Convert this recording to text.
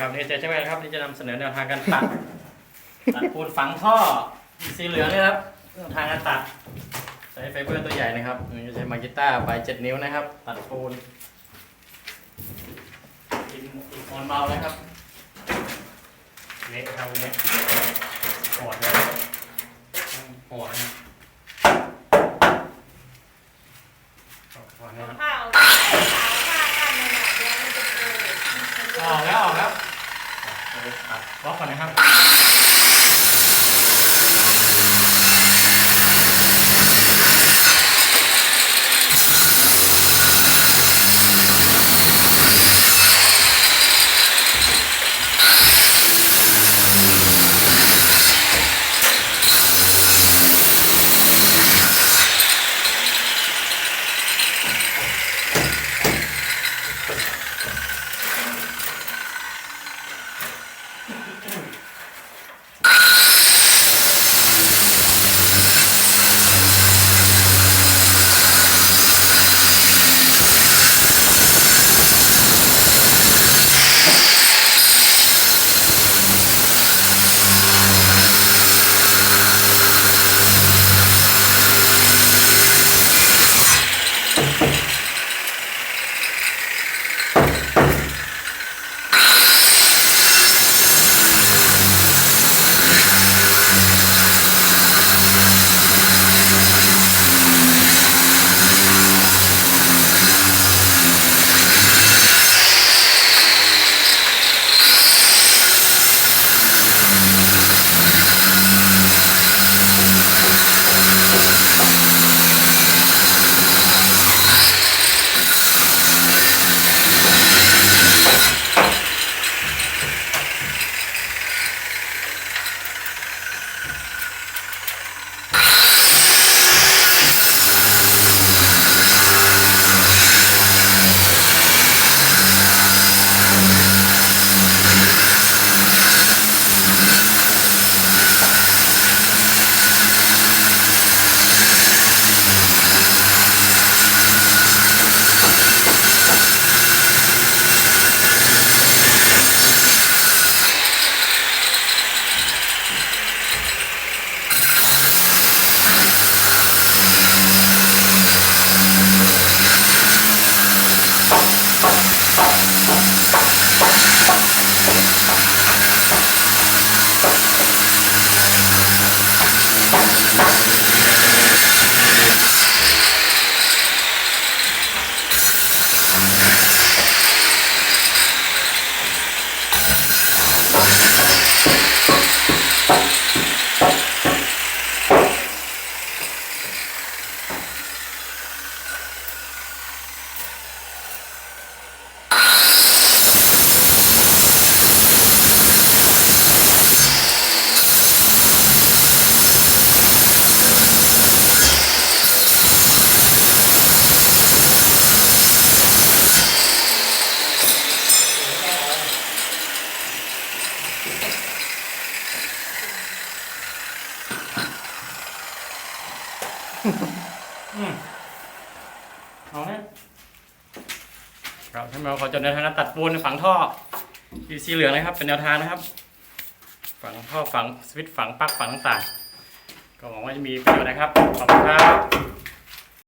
ครับนี่เจ๊ใช่ไหมครับที่จะนำเสนอแนวทางการตัด ตัดปูนฝังท่อสีเหลืองนี่ครับแนวทางการตัดใช้ไฟเบอร์ตัวใหญ่นะครับนี่จะใช้มากิต้าใบเจ็ดนิ้วนะครับ ตัดปูนอินอินออนเบาเลยครับเละครับเละหอดเลยหอดนะครับหอดนะครับผ้าเอาผ้าผ้ากันนั่นน่ะเดี๋ยวมันจะเกิด ออกแล้วออกแล้ว ตัดบล็อกก่อนนะครับ เอาเนี่ยครับท่านเราขอจดแนวทางการตัดปูนฝังท่อสีสีเหลืองนะครับ เป็นแนวทางนะครับ ฝังท่อฝังสวิตช์ฝังปลั๊กฝังต่างๆ ก็หวังว่าจะมีประโยชน์นะครับ ขอบคุณครับ